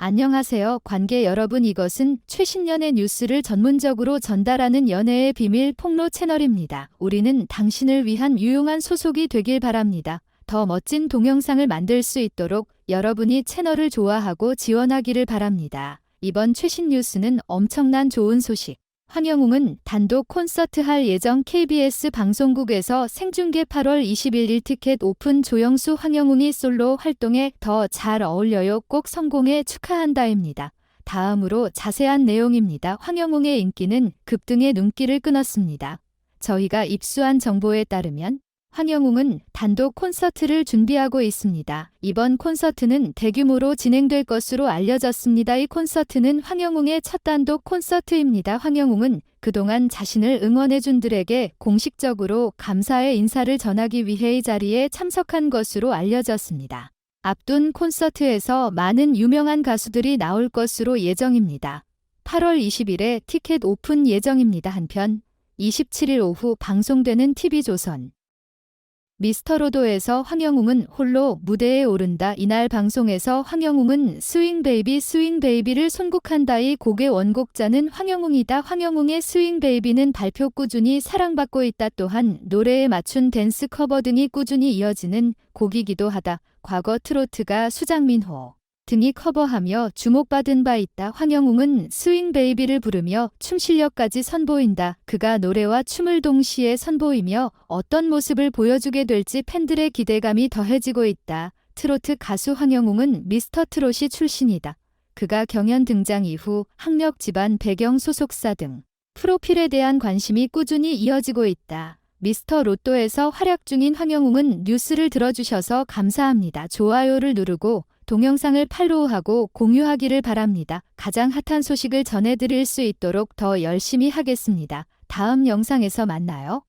안녕하세요, 관계 여러분. 이것은 최신 연애 뉴스를 전문적으로 전달하는 연애의 비밀 폭로 채널입니다. 우리는 당신을 위한 유용한 소속이 되길 바랍니다. 더 멋진 동영상을 만들 수 있도록 여러분이 채널을 좋아하고 지원하기를 바랍니다. 이번 최신 뉴스는 엄청난 좋은 소식. 황영웅은 단독 콘서트 할 예정 KBS 방송국에서 생중계 8월 21일 티켓 오픈 조영수 황영웅이 솔로 활동에 더 잘 어울려요 꼭 성공에 축하한다입니다. 다음으로 자세한 내용입니다. 황영웅의 인기는 급등의 눈길을 끊었습니다. 저희가 입수한 정보에 따르면 황영웅은 단독 콘서트를 준비하고 있습니다. 이번 콘서트는 대규모로 진행될 것으로 알려졌습니다. 이 콘서트는 황영웅의 첫 단독 콘서트입니다. 황영웅은 그동안 자신을 응원해준 들에게 공식적으로 감사의 인사를 전하기 위해 이 자리에 참석한 것으로 알려졌습니다. 앞둔 콘서트에서 많은 유명한 가수들이 나올 것으로 예정입니다. 8월 20일에 티켓 오픈 예정입니다. 한편 27일 오후 방송되는 TV조선 미스터로도에서 황영웅은 홀로 무대에 오른다. 이날 방송에서 황영웅은 스윙 베이비 스윙 베이비를 선곡한다. 이 곡의 원곡자는 황영웅이다. 황영웅의 스윙 베이비는 발표 꾸준히 사랑받고 있다. 또한 노래에 맞춘 댄스 커버 등이 꾸준히 이어지는 곡이기도 하다. 과거 트로트가 수장민호 등이 커버하며 주목받은 바 있다. 황영웅은 스윙 베이비를 부르며 춤 실력까지 선보인다. 그가 노래와 춤을 동시에 선보이며 어떤 모습을 보여주게 될지 팬들의 기대감이 더해지고 있다. 트로트 가수 황영웅은 미스터 트롯이 출신이다. 그가 경연 등장 이후 학력 집안 배경 소속사 등 프로필에 대한 관심이 꾸준히 이어지고 있다. 미스터 로또에서 활약 중인 황영웅은 뉴스를 들어주셔서 감사합니다. 좋아요를 누르고 동영상을 팔로우하고 공유하기를 바랍니다. 가장 핫한 소식을 전해드릴 수 있도록 더 열심히 하겠습니다. 다음 영상에서 만나요.